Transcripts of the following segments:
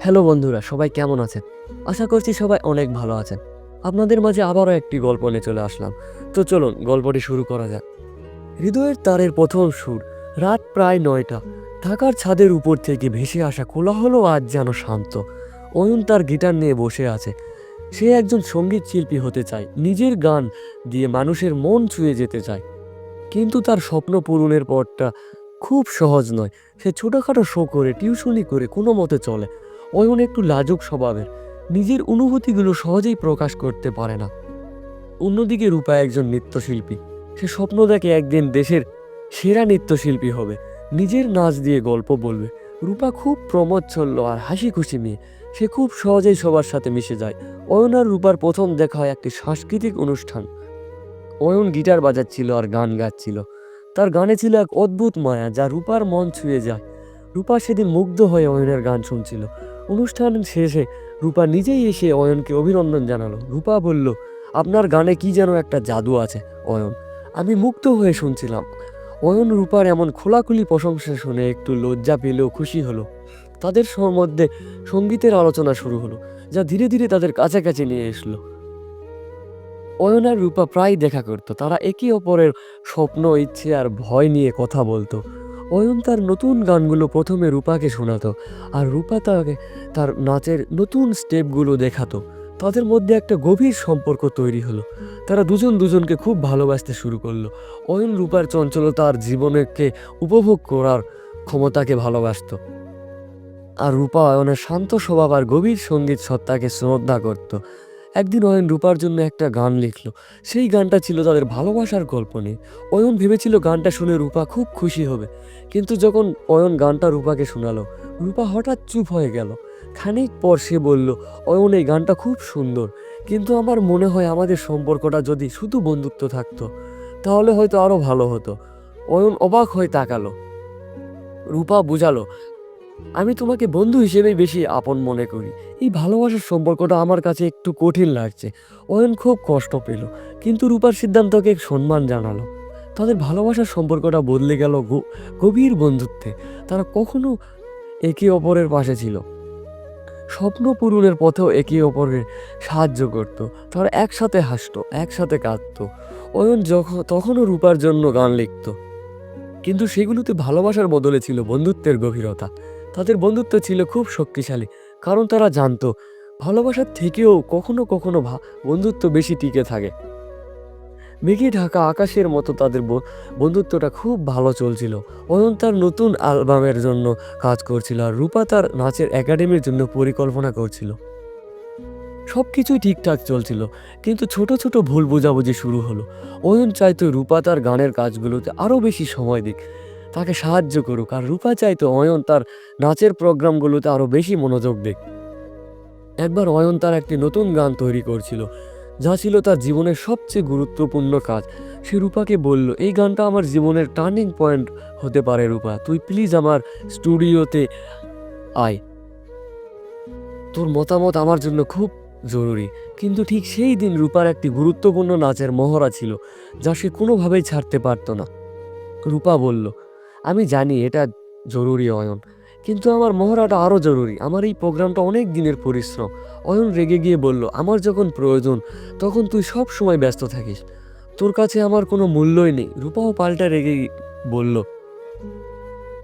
Hello বন্ধুরা, সবাই কেমন আছেন? আশা করছি সবাই অনেক ভালো আছেন। আপনাদের মাঝে আবারও একটি গল্প নিয়ে চলে আসলাম। তো চলুন, গল্পটি শুরু করা যাক। হৃদয়ের তারের প্রথম সুর, রাত প্রায় নয়টা। ঢাকার ছাদের উপর থেকে ভেসে আসা কোলাহল আজ যেন শান্ত। অয়ন তার গিটার নিয়ে বসে আছে। সে একজন সংগীত শিল্পী হতে চায়, নিজের গান দিয়ে মানুষের মন ছুঁয়ে যেতে চায়। কিন্তু তার স্বপ্ন পূরণের পথটা খুব সহজ নয়। সে ছোটোখাটো শো করে টিউশনি করে, কোনো মতে চলে। অয়ন একটু লাজুক স্বভাবের। নিজের অনুভূতিগুলো সহজেই প্রকাশ করতে পারে না। অন্যদিকে রূপা একজন নৃত্যশিল্পী। সে স্বপ্ন দেখে একদিন দেশের সেরা নৃত্যশিল্পী হবে। নিজের নাচ দিয়ে গল্প বলবে। রূপা খুব প্রমোচ্ছল্য আর হাসি খুশি মেয়ে। সে খুব সহজেই সবার সাথে মিশে যায়। অয়ন আর রূপার প্রথম দেখা হয় একটি সাংস্কৃতিক অনুষ্ঠান। অয়ন গিটার বাজাচ্ছিল আর গান গাচ্ছিল। তার গানে ছিল এক অদ্ভুত মায়া যা রূপার মন ছুঁয়ে যায়। রূপা সেদিন মুগ্ধ হয়ে অয়নের গান শুনছিল। অনুষ্ঠান শেষে রূপা নিজেই এসে অয়নকে অভিনন্দন জানালো। রূপা বলল, আপনার গানে কি যেন একটা জাদু আছে, অয়ন। আমি মুগ্ধ হয়ে শুনছিলাম অয়ন রূপার এমন খোলাখুলি প্রশংসা শুনে একটু লজ্জা পেলেও খুশি হলো। তাদের মধ্যে সঙ্গীতের আলোচনা শুরু হলো, যা ধীরে ধীরে তাদের কাছাকাছি নিয়ে এসলো। অয়ন আর রূপা প্রায় দেখা করতো। তারা একে অপরের স্বপ্ন, ইচ্ছে আর ভয় নিয়ে কথা বলতো। অয়ন তার নতুন গানগুলো প্রথমে রূপাকে শোনাতো আর রূপা তাকে তার নাচের নতুন স্টেপগুলো দেখাতো। তাদের মধ্যে একটা গভীর সম্পর্ক তৈরি হলো। তারা দুজন দুজনকে খুব ভালোবাসতে শুরু করল। অয়ন রূপার চঞ্চলতা আর জীবনকে উপভোগ করার ক্ষমতাকে ভালোবাসতো। আর রূপা অয়নের শান্ত স্বভাব আর গভীর সংগীত সত্তাকে শ্রদ্ধা করত। একদিন অয়ন রূপার জন্য একটা গান লিখলো। সেই গানটা ছিল তাদের ভালোবাসার গল্প নিয়ে। অয়ন ভেবেছিল গানটা শুনে রূপা খুব খুশি হবে। কিন্তু যখন অয়ন গানটা রূপাকে শোনালো, রূপা হঠাৎ চুপ হয়ে গেল। খানিক পর সে বলল, অয়ন, এই গানটা খুব সুন্দর। কিন্তু আমার মনে হয় আমাদের সম্পর্কটা যদি শুধু বন্ধুত্ব থাকতো, তাহলে হয়তো আরও ভালো হতো। অয়ন অবাক হয়ে তাকালো। রূপা বুঝালো আমি তোমাকে বন্ধু হিসেবেই বেশি আপন মনে করি। এই ভালোবাসার সম্পর্কটা আমার কাছে একটু কঠিন লাগছে। অয়ন খুব কষ্ট পেল, কিন্তু রূপার সিদ্ধান্তকে সম্মান জানালো। তাদের ভালোবাসার সম্পর্কটা বদলে গেল গভীর বন্ধুত্বে। তারা কখনো একে অপরের পাশে ছিল। স্বপ্ন পূরণের পথেও একে অপরের সাহায্য করত। তারা একসাথে হাসতো, একসাথে কাঁদতো। অয়ন যখন তখনও রূপার জন্য গান লিখত। কিন্তু সেগুলোতে ভালোবাসার বদলে ছিল বন্ধুত্বের গভীরতা। তাদের বন্ধুত্ব ছিল খুব শক্তিশালী, কারণ তারা জানতো ভালোবাসার থেকেও কখনো কখনো বন্ধুত্ব বেশি টিকে থাকে। মেঘে ঢাকা আকাশের মতো তাদের বন্ধুত্বটা খুব ভালো চলছিল। অয়ন তার নতুন অ্যালবামের জন্য কাজ করছিল আর রূপা তার নাচের একাডেমির জন্য পরিকল্পনা করছিল। সব কিছুই ঠিকঠাক চলছিল, কিন্তু ছোট ছোট ভুল বোঝাবুঝি শুরু হলো। অয়ন চাইতো রূপা তার গানের কাজগুলোতে আরও বেশি সময় দিক। তাকে সাহায্য করুক। আর রূপা চাইতো অয়ন তার নাচের প্রোগ্রামগুলোতে আরও বেশি মনোযোগ দিক। একবার অয়ন তার একটি নতুন গান তৈরি করছিল, যা ছিল তার জীবনের সবচেয়ে গুরুত্বপূর্ণ কাজ। সে রূপাকে বলল, এই গানটা আমার জীবনের টার্নিং পয়েন্ট হতে পারে রূপা, তুই প্লিজ আমার স্টুডিওতে আয়। তোর মতামত আমার জন্য খুব জরুরি। কিন্তু ঠিক সেই দিন রূপার একটি গুরুত্বপূর্ণ নাচের মহড়া ছিল, যা সে কোনোভাবেই ছাড়তে পারত না। রূপা বলল আমি জানি এটা জরুরি, অয়ন। কিন্তু আমার মহড়াটা আরও জরুরি। আমার এই প্রোগ্রামটা অনেক দিনের পরিশ্রম। অয়ন রেগে গিয়ে বলল, আমার যখন প্রয়োজন, তখন তুই সব সময় ব্যস্ত থাকিস। তোর কাছে আমার কোনো মূল্যই নেই। রূপাও পাল্টা রেগে বলল,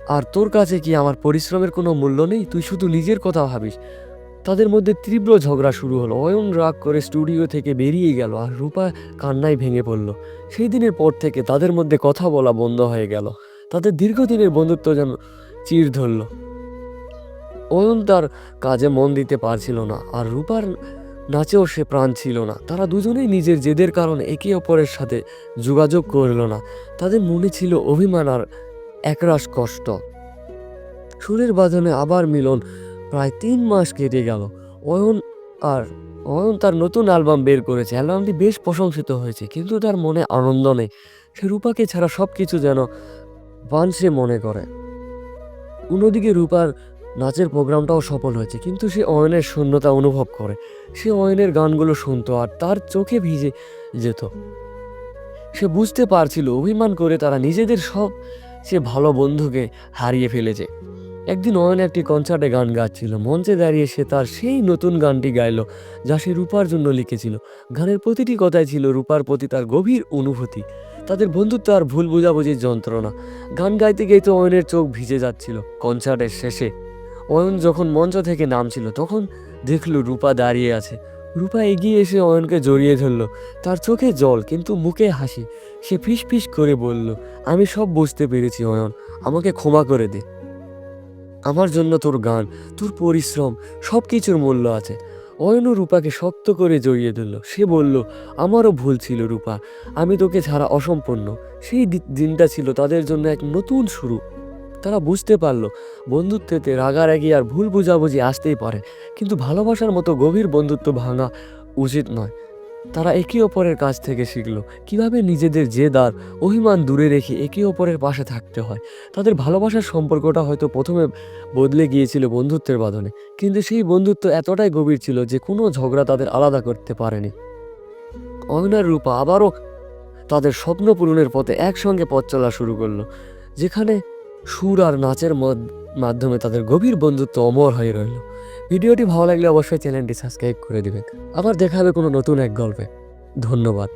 আর তোর কাছে কি আমার পরিশ্রমের কোনো মূল্য নেই? তুই শুধু নিজের কথা ভাবিস। তাদের মধ্যে তীব্র ঝগড়া শুরু হলো। অয়ন রাগ করে স্টুডিও থেকে বেরিয়ে গেল আর রূপা কান্নায় ভেঙে পড়ল। সেই দিনের পর থেকে তাদের মধ্যে কথা বলা বন্ধ হয়ে গেল। তাদের দীর্ঘদিনের বন্ধুত্ব যেন চির ধরল অয়ন তার কাজে মন দিতে পারছিল না আর রূপার নাচেও সে প্রাণ ছিল না। তারা দুজনেই নিজের জেদের কারণে একে অপরের সাথে যোগাযোগ করল না। তাদের মনে ছিল অভিমান আর একরাশ কষ্ট। সুরের বাজনে আবার মিলন প্রায় তিন মাস কেটে গেল। অয়ন আর অয়ন তার নতুন অ্যালবাম বের করেছে। অ্যালবামটি বেশ প্রশংসিত হয়েছে, কিন্তু তার মনে আনন্দ নেই। সে রূপাকে ছাড়া সব কিছু যেন বানসে মনে করে। অন্যদিকে রূপার নাচের প্রোগ্রামটাও সফল হয়েছে, কিন্তু সে অয়নের শূন্যতা অনুভব করে। সে অয়নের গানগুলো শুনতো আর তার চোখে ভিজে যেত। সে বুঝতে পারছিল, অভিমান করে তারা নিজেদের সব সে ভালো বন্ধুকে হারিয়ে ফেলেছে। একদিন অয়ন একটি কনসার্টে গান গাচ্ছিল, মঞ্চে দাঁড়িয়ে সে তার সেই নতুন গানটি গাইল, যা সে রূপার জন্য লিখেছিল। গানের প্রতিটি কথাই ছিল রূপার প্রতি তার গভীর অনুভূতি। তাদের বন্ধুত্ব আর ভুল বোঝাবুঝির যন্ত্রণা। গান গাইতে গাইতে অয়নের চোখ ভিজে যাচ্ছিল। কনসার্টের শেষে অয়ন যখন মঞ্চ থেকে নামছিল, তখন দেখল রূপা দাঁড়িয়ে আছে। রূপা এগিয়ে এসে অয়নকে জড়িয়ে ধরল। তার চোখে জল, কিন্তু মুখে হাসি। সে ফিস ফিস করে বলল, আমি সব বুঝতে পেরেছি অয়ন। আমাকে ক্ষমা করে দে। আমার জন্য তোর গান, তোর পরিশ্রম সব কিছুর মূল্য আছে। অয়নও রূপাকে শক্ত করে জড়িয়ে ধরল। সে বলল, আমারও ভুল ছিল রূপা। আমি তোকে ছাড়া অসম্পূর্ণ। সেই দিনটা ছিল তাদের জন্য এক নতুন শুরু। তারা বুঝতে পারল বন্ধুত্বতে বন্ধুত্বেতে রাগারাগি আর ভুল বুঝাবুঝি আসতেই পারে। কিন্তু ভালোবাসার মতো গভীর বন্ধুত্ব ভাঙা উচিত নয়। তারা একে অপরের কাছ থেকে শিখল কীভাবে নিজেদের জেদ আর অভিমান দূরে রেখে একে অপরের পাশে থাকতে হয়। তাদের ভালোবাসার সম্পর্কটা হয়তো প্রথমে বদলে গিয়েছিল বন্ধুত্বের বাঁধনে, কিন্তু সেই বন্ধুত্ব এতটাই গভীর ছিল যে কোনো ঝগড়া তাদের আলাদা করতে পারেনি। অয়নার রূপা আবারও তাদের স্বপ্ন পূরণের পথে একসঙ্গে পথ চলা শুরু করল, যেখানে সুর আর নাচের মাধ্যমে তাদের গভীর বন্ধুত্ব অমর হয়ে রইল। ভিডিওটি ভালো লাগলে অবশ্যই চ্যানেলটি সাবস্ক্রাইব করে দিবেন। আবার দেখা হবে কোনো নতুন এক গল্পে। ধন্যবাদ।